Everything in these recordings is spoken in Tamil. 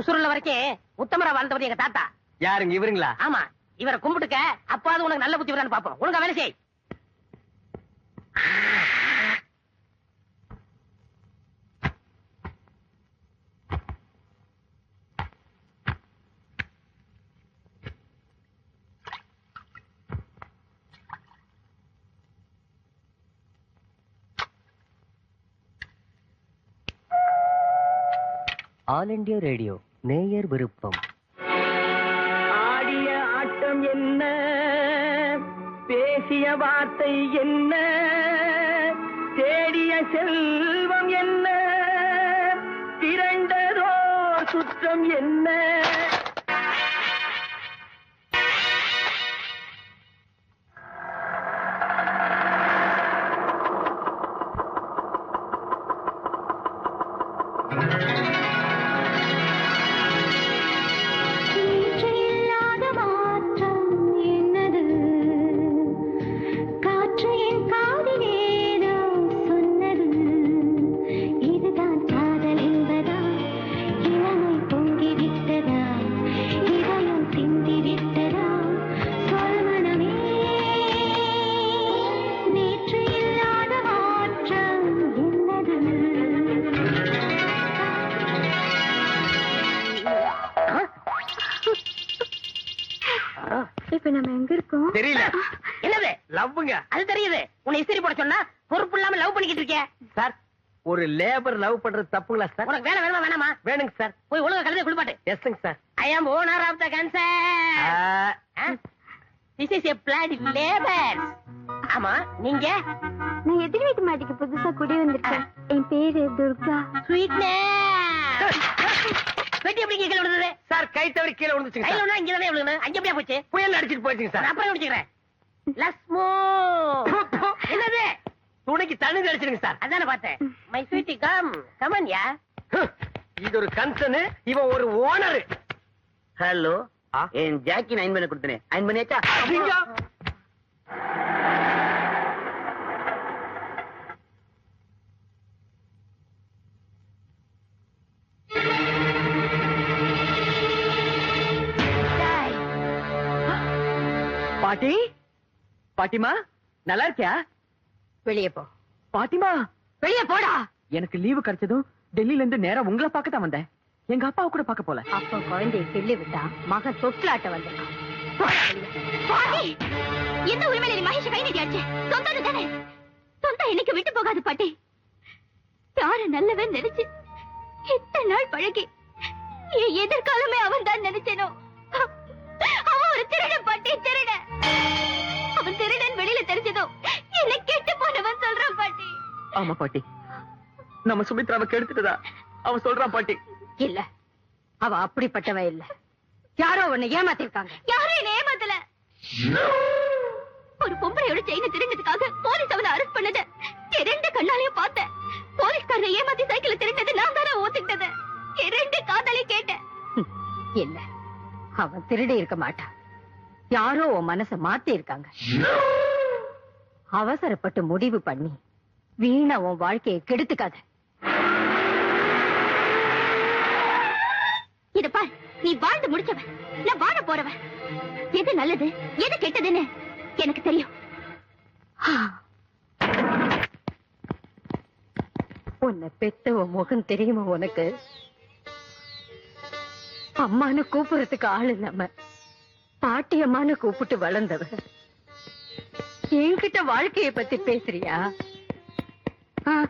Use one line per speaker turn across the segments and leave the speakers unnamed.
உசுருள்ள வரைக்கும் உத்தமரா வாழ்ந்தவர் எங்க தாத்தா.
யாருங்க இவருங்களா?
ஆமா இவரை கும்பிட்டுக்க அப்பாவது உனக்கு நல்ல புத்தி வரான்னு பாப்போம். ஒழுங்கா வேலை செய்.
All India radio. நேயர் விருப்பம்.
ஆடிய ஆட்டம் என்ன? பேசிய வார்த்தை என்ன? தேடிய செல்வம் என்ன? திரண்டதோ சுற்றம் என்ன?
இப்ப நம்ம எங்க இருக்கோம்?
தெரியல.
என்னது?
லவ்வுங்க.
அது தெரியுது. உன்னை இஸ்திரி போட சொன்னா பொறுப்பு இல்லாம லவ் பண்ணிக்கிட்டு இருக்கே.
சார் ஒரு லேபர் லவ் பண்றது தப்புங்களா சார்?
உனக்கு வேலை வேணுமா வேணாமா?
வேணுங்க சார்.
போய் ஒழுங்கா கழுதை குளிப்பாட்டு.
எஸ்ங்க sir.
I am owner of the concern this is a flat labour ஆமா நீங்க?
நான் எதிர் வீட்டு மாட்டிக்கு புதுசா குடி வந்திருக்கேன். என் பேரு துர்கா.
ஸ்வீட்னே எப்படி கீழே விழுந்தது.
சார் கை தவறி கீழே விழுந்துச்சுங்க
கையில
சார்.
ஒண்ணா இங்க தானே விழுந்தது அங்க எப்படியா போச்சு?
புயல் அடிச்சிட்டு போயிடுச்சுங்க
நான்
சார்
அப்புறம் முடிச்சுக்கிறேன் லஸ்மோ. என்னது?
துணைக்கு தண்ணி அடிச்சிருங்க சார்.
அதானே பார்த்தேன். My sweetie come come on yeah
hmm, இது ஒரு கன்சர்ன் இவன் ஒரு ஓனர்
ஹலோ
ஆ?
என் ஜாக்கி நைன் பண்ண கொடுத்தனே? நைன் பண்ணியாச்சா
பாட்டி? பாட்டிமா நல்லா இருக்கியா?
வெளியே போ.
பாட்டிமா
வெளியே போடா.
எனக்கு லீவு கிடைச்சதும் டெல்லில இருந்து நேரா உங்களை பார்க்க தான் வந்தேன். எங்க அப்பாவை கூட பார்க்க போல.
அப்ப குழந்தைய கிள்ளி விட்டா மகன் தொட்டிலாட்ட வந்திருக்கான்.
என்ன உரிமையில மகேஷ கை நீட்டியாச்சு சொந்தம் தானே? சொந்தம் எனக்கு விட்டு போகாது பாட்டி. யாரு நல்லவன் நினைச்சு இத்தனை நாள் பழகி எதிர்காலமே அவன் தான் நினைச்சேனோ? அவன் ஒரு திருடன் பாட்டி திருடன்.
ஆமா பாட்டி. நம்ம சுமித்ராவை கெடுத்துட்டதா? அவன் சொல்றான் பாட்டி.
இல்ல. அவ அப்படிப்பட்டவ இல்ல. யாரோ உன்னை ஏமாத்திருக்காங்க.
யாரும் என்ன ஏமாத்தல. ஒரு பொம்பளையோட செயினை திருடினதுக்காக போலீஸ் அவனை அரெஸ்ட் பண்ணத. இரண்டு கண்ணாலையும் பார்த்தேன். போலீஸ்காரனை ஏமாத்தி சைக்கிள திருடினது நான் தானே ஓத்துக்கிட்டது இரண்டு காதலையும் கேட்டேன்.
இல்ல. அவன் திருடி இருக்க மாட்டான். யாரோ உன் மனச மாத்தி இருக்காங்க அவசரப்பட்டு முடிவு பண்ணி வீணா உன் வாழ்க்கையை கெடுத்துக்காத.
இத பார் நீ வாழ்ந்து முடிச்சவன். நான் வாழ போறவன். எது நல்லது எது கெட்டதுன்னு எனக்கு தெரியும்.
உன்னை பெத்த முகம் தெரியுமா உனக்கு? அம்மான்னு கூப்பிடுறதுக்கு ஆள் இல்லாம பாட்டி அம்மான்னு கூப்பிட்டு வளர்ந்தவ. என்கிட்ட வாழ்க்கைய பத்தி பேசுறியா?
Ah!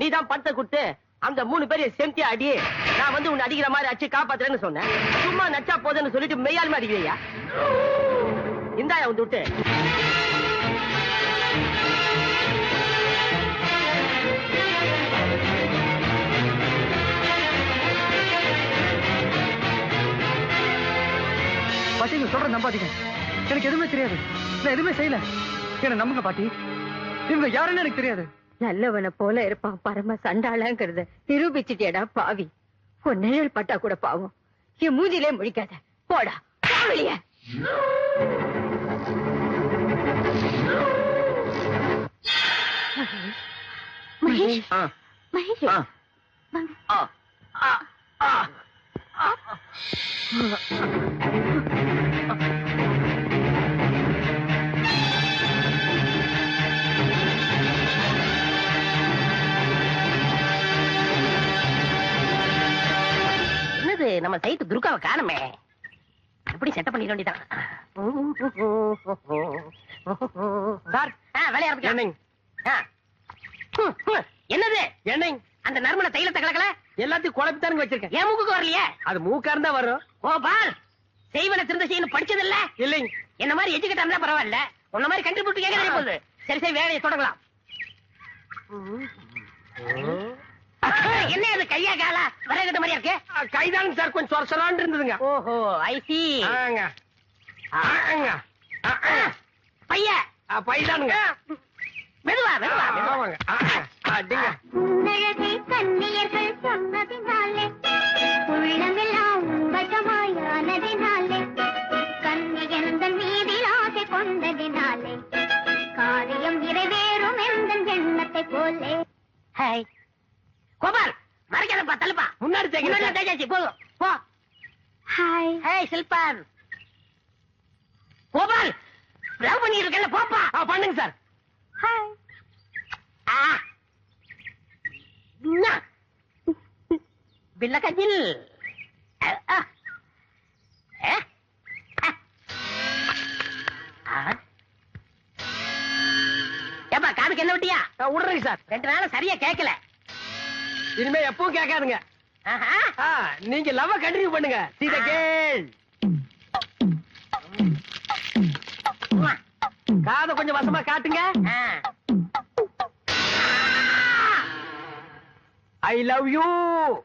நீ தான் பணத்தை கொடுத்து அந்த மூணு பேரையும் செம்டி அடி நான் வந்து உன்னை அடிக்கிற மாதிரி அடிச்சு காப்பாத்துறேன்னு சொன்னேன். சும்மா நச்சா போதுன்னு சொல்லிட்டு மெய்யாலுமே அடிக்கிறியா? இந்தாயா வந்து விட்டு.
பாட்டி நீங்க சொல்ற நம்பாதீங்க. எனக்கு எதுவுமே தெரியாது. நான் எதுவுமே செய்யல. என்ன நம்புங்க பாட்டி. இவங்க யாருன்னு எனக்கு தெரியாது.
நல்லவனை போல இருப்பான் பரம சண்டாளங்கிறத. நிரூபிச்சுட்டேடா பாவி. உன் நிழல் பட்டா கூட பாவம். என் மூஞ்சிலே முழிக்காத. போடா. போ வெளியே.
மகேஷ்.
ஆ,
மகேஷ்.
ஆ, ஆ, ஆ,
நம்ம சைட்டு துர்காவை காணுமே. எப்படி செட்டப் பண்ணிட வேண்டியதான்
சார்
வேலைய ஆரம்பிக்கலாம். என்னது?
என்னங்க?
அந்த நறுமண தைலத்தை கலக்கல?
எல்லாத்தையும் குழப்பித்தானுங்க வச்சிருக்கேன்.
என் மூக்குக்கு வரலையே?
அது மூக்கா இருந்தா வரும்.
கோபால் செய்வன திருந்த செய்யணும் படிச்சது இல்ல
இல்லைங்க.
என்ன மாதிரி எஜுகேட் இருந்தா பரவாயில்ல. உன்ன மாதிரி கண்டுபிடிச்சு கேட்க போகுது. சரி சரி வேலையை தொடங்கலாம். என்ன அது கையா காலா? வரகட்ட மாதிரியா இருக்கு?
கைதானுங்க சார் கொஞ்சம் சொர சொலான்னு இருந்ததுங்க.
ஓஹோ ஐ சி
ஆங்க ஆங்க ஆ, ஆ.
பைய.
ஆ, பைதானுங்க.
மெதுவா மெதுவா மெதுவா.
ஆமாங்க. ஆ, ஆ. அடிங்க.
கண்ணியர்கள் சொன்னதினாலே
முன்னாடி.
தேய்ச்சாச்சு போதும். போ.
ஹாய்
ஹேய் சில்பான் கோபால் லவ் பண்ணி இருக்கல போப்பா.
ஆ, பண்ணுங்க சார்.
ஹாய்
ஆ. பில்ல. ஏப்பா காதுக்கு என்ன விட்டியா?
விடுறேங்க சார்.
ரெண்டு நாளும் சரியா கேட்கல
இனிமே எப்பவும் கேட்காதுங்க. நீங்க லவ் கண்டினியூ பண்ணுங்க. சீத கேள்
உம்மா.
காதை கொஞ்சம் வசமா காட்டுங்க. I love you